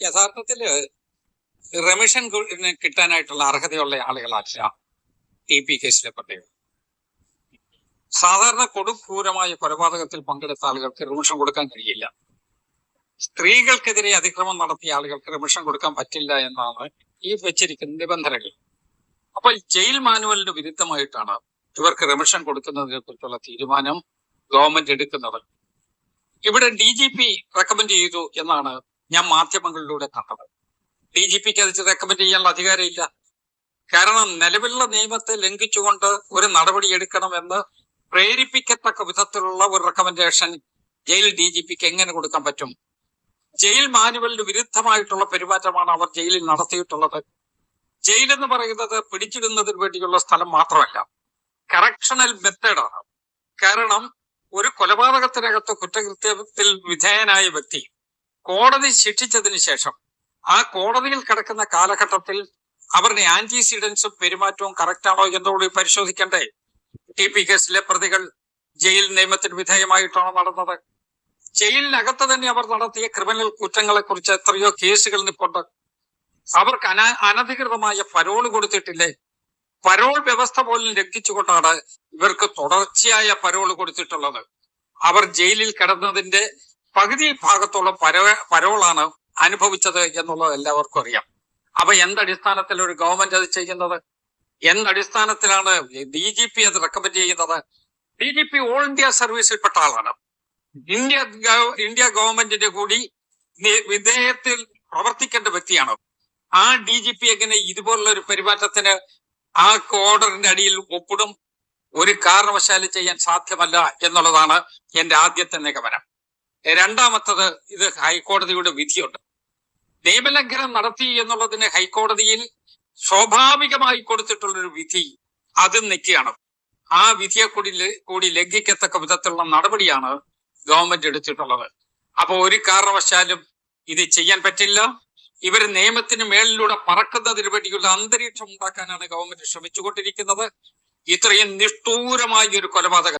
യഥാർത്ഥത്തിൽ റെമിഷൻ കിട്ടാനായിട്ടുള്ള അർഹതയുള്ള ആളുകളല്ല ടി പി കേസിലെ പ്രതികൾ സാധാരണ കൊടുക്കൂരമായ കൊലപാതകത്തിൽ പങ്കെടുത്ത ആളുകൾക്ക് റിമിഷൻ കൊടുക്കാൻ കഴിയില്ല. സ്ത്രീകൾക്കെതിരെ അതിക്രമം നടത്തിയ ആളുകൾക്ക് റിമിഷൻ കൊടുക്കാൻ പറ്റില്ല എന്നാണ് ഈ വെച്ചിരിക്കുന്ന നിബന്ധനകൾ. അപ്പോൾ ജയിൽ മാനുവലിന് വിരുദ്ധമായിട്ടാണ് ഇവർക്ക് റിമിഷൻ കൊടുക്കുന്നതിനെ കുറിച്ചുള്ള തീരുമാനം ഗവൺമെന്റ് എടുക്കുന്നത്. ഇവിടെ ഡി ജി പി റെക്കമെൻഡ് ചെയ്തു എന്നാണ് ഞാൻ മാധ്യമങ്ങളിലൂടെ കണ്ടത് ഡി ജി പിക്ക് അത് റെക്കമെൻഡ് ചെയ്യാനുള്ള അധികാരമില്ല. കാരണം നിലവിലുള്ള നിയമത്തെ ലംഘിച്ചുകൊണ്ട് ഒരു നടപടി എടുക്കണമെന്ന് പ്രേരിപ്പിക്കത്തക്ക വിധത്തിലുള്ള ഒരു റെക്കമെൻഡേഷൻ ജയിൽ ഡി ജി പിക്ക് എങ്ങനെ കൊടുക്കാൻ പറ്റും? ജയിൽ മാനുവലിന് വിരുദ്ധമായിട്ടുള്ള പെരുമാറ്റമാണ് അവർ ജയിലിൽ നടത്തിയിട്ടുള്ളത്. ജയിൽ എന്ന് പറയുന്നത് പിടിച്ചിടുന്നതിന് വേണ്ടിയുള്ള സ്ഥലം മാത്രമല്ല കറക്ഷണൽ മെത്തേഡാണ് കാരണം ഒരു കൊലപാതകത്തിനകത്ത് കുറ്റകൃത്യത്തിൽ വിധേയനായ വ്യക്തി കോടതി ശിക്ഷിച്ചതിന് ശേഷം ആ കോടതിയിൽ കിടക്കുന്ന കാലഘട്ടത്തിൽ അവരുടെ ആന്റിസിഡൻസും പെരുമാറ്റവും കറക്റ്റ് ആണോ എന്നുകൂടി പരിശോധിക്കണ്ടേ? ടി പി കേസിലെ പ്രതികൾ ജയിൽ നിയമത്തിന് വിധേയമായിട്ടാണോ നടന്നത്? ജയിലിനകത്ത് തന്നെ അവർ നടത്തിയ ക്രിമിനൽ കുറ്റങ്ങളെ കുറിച്ച് എത്രയോ കേസുകൾ നിപ്പുണ്ട്. അവർക്ക് അന അനധികൃതമായ പരോൾ കൊടുത്തിട്ടില്ലേ? പരോൾ വ്യവസ്ഥ പോലും ലംഘിച്ചുകൊണ്ടാണ് ഇവർക്ക് തുടർച്ചയായ പരോൾ കൊടുത്തിട്ടുള്ളത്. അവർ ജയിലിൽ കിടന്നതിന്റെ പകുതി ഭാഗത്തോളം പരോ പരോളാണ് അനുഭവിച്ചത് എന്നുള്ളത് എല്ലാവർക്കും അറിയാം. അപ്പൊ എന്തടിസ്ഥാനത്തിൽ ഒരു ഗവൺമെന്റ് അത് ചെയ്യുന്നത്? എന്തടിസ്ഥാനത്തിലാണ് ഡി ജി പി അത് റെക്കമെൻഡ് ചെയ്യുന്നത്? D G P all India സർവീസിൽപ്പെട്ട ആളാണ്. ഇന്ത്യ ഇന്ത്യ ഗവൺമെന്റിന്റെ കൂടി വിധേയത്തിൽ പ്രവർത്തിക്കേണ്ട വ്യക്തിയാണ്. ആ ഡി ജി പി എങ്ങനെ ഇതുപോലുള്ള ഒരു പെരുമാറ്റത്തിന് ആ ഓർഡറിന്റെ അടിയിൽ ഒപ്പിടും? ഒരു കാരണവശാലും ചെയ്യാൻ സാധ്യമല്ല എന്നുള്ളതാണ് എന്റെ ആദ്യത്തെ നിഗമനം. രണ്ടാമത്തത് ഇത് ഹൈക്കോടതിയുടെ വിധിയുണ്ട്. നിയമലംഘനം നടത്തി എന്നുള്ളതിന് ഹൈക്കോടതിയിൽ സ്വാഭാവികമായി കൊടുത്തിട്ടുള്ളൊരു വിധി അത് നിൽക്കുകയാണ്. ആ വിധിയെ കൂടി കൂടി ലംഘിക്കത്തക്ക വിധത്തിലുള്ള നടപടിയാണ് ഗവൺമെന്റ് എടുത്തിട്ടുള്ളത്. അപ്പോൾ ഒരു കാരണവശാലും ഇത് ചെയ്യാൻ പറ്റില്ല. ഇവർ നിയമത്തിന് മേളിലൂടെ പറക്കുന്നതിന് വേണ്ടിയുള്ള അന്തരീക്ഷം ഉണ്ടാക്കാനാണ് ഗവൺമെന്റ് ശ്രമിച്ചുകൊണ്ടിരിക്കുന്നത്. ഇത്രയും നിഷ്ഠൂരമായ ഒരു കൊലപാതകം